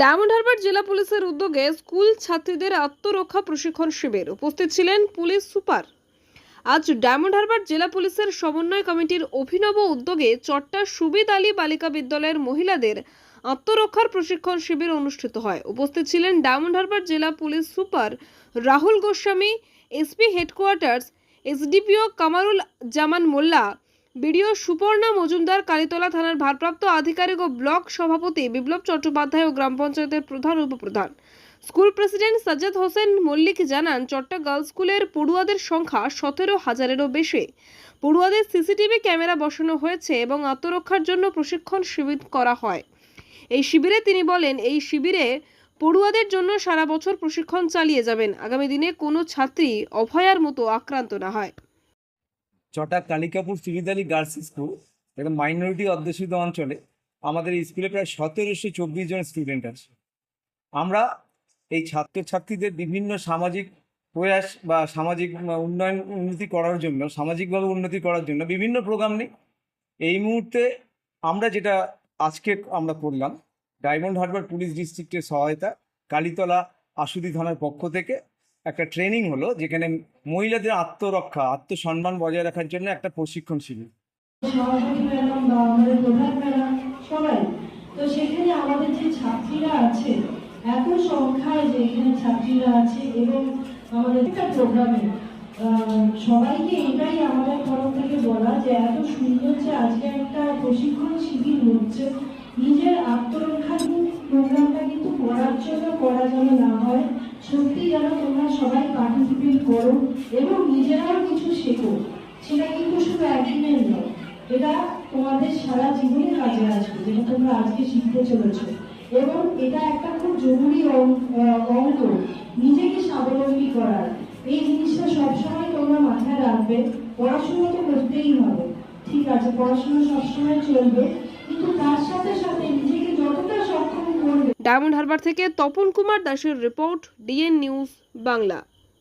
Diamond Harbour জেলা পুলিশের উদ্যোগে স্কুল ছাত্রীদের আত্মরক্ষা প্রশিক্ষণ শিবির উপস্থিত ছিলেন পুলিশ সুপার। আজ ডায়মন্ড হারবার জেলা পুলিশের সমন্বয় কমিটির অভিনব উদ্যোগে চট্টা সুবিদ আলী বালিকা বিদ্যালয়ের মহিলাদের আত্মরক্ষার প্রশিক্ষণ শিবির অনুষ্ঠিত হয়। উপস্থিত ছিলেন ডায়মন্ড হারবার জেলা police super Rahul Goswami, SP headquarters, SDPO Kamarul Zaman Molla BDO Suparna Majumdar Kalitala থানার ভারপ্রাপ্ত আধিকারিক ও ব্লক সভাপতি বিপ্লব চট্টোপাধ্যায় ও গ্রাম পঞ্চায়েতের প্রধান উপপ্রধান। স্কুল প্রেসিডেন্ট সাজ্জাদ হোসেন মল্লিক জানান, চট্টা গার্লস স্কুলের পড়ুয়াদের সংখ্যা সতেরো হাজারেরও বেশি। পড়ুয়াদের সিসিটিভি ক্যামেরা বসানো হয়েছে এবং আত্মরক্ষার জন্য প্রশিক্ষণ শিবির করা হয়। এই শিবিরে তিনি বলেন, এই শিবিরে পড়ুয়াদের জন্য সারা বছর প্রশিক্ষণ চালিয়ে যাবেন। আগামী দিনে কোনো ছাত্রী অভয়ার মতো আক্রান্ত না হয়। চটা কালিকাপুর সিভিদালি গার্লস স্কুল এটা মাইনরিটি অধ্যুষিত অঞ্চলে, আমাদের স্কুলে প্রায় সতেরোশো চব্বিশ জন স্টুডেন্ট আছে। আমরা এই ছাত্রছাত্রীদের বিভিন্ন সামাজিক প্রয়াস বা সামাজিক উন্নয়ন উন্নতি করার জন্য, সামাজিকভাবে উন্নতি করার জন্য বিভিন্ন প্রোগ্রাম নেই। এই মুহূর্তে আমরা যেটা আজকে আমরা করলাম ডায়মন্ড হারবার পুলিশ ডিস্ট্রিক্টের সহায়তা কালীতলা আশুদি থানার পক্ষ থেকে একটা ট্রেনিং হলো যেখানে মহিলাদের আত্মরক্ষা, আত্মসম্মান বজায় রাখার জন্য একটা প্রশিক্ষণ শিবির। তো সেখানে আমাদের যে ছাত্রীরা আছে, এত সংখ্যায় যে এখানে ছাত্রীরা আছে এবং আমাদের একটা প্রোগ্রামে সবাইকে এটাই আমাদের তরফ থেকে বলা যে এত সুন্দর যে আজকে একটা প্রশিক্ষণ শিবির হচ্ছে, নিজের আত্মরক্ষার প্রোগ্রামটা কিন্তু করার জন্য করা যেন না হয় সত্যি যেন তোমরা সবাই পার্টিসিপেট করো এবং নিজেরাও কিছু শেখো। সেটা কিন্তু শুধু একদিনের নয়, এটা তোমাদের সারা জীবনে কাজে আসবে, যেটা তোমরা আজকে শিখতে চলেছো। এবং এটা একটা খুব জরুরি অঙ্ক, নিজেকে স্বাবলম্বী করার। এই জিনিসটা সবসময় তোমরা মাথায় রাখবে, পড়াশুনো তো করতেই হবে। ঠিক আছে, পড়াশোনা সবসময় চলবে, কিন্তু তার সাথে সাথে নিজেকে ডায়মন্ড হারবার থেকে তপন কুমার দাসের রিপোর্ট ডিএন নিউজ বাংলা।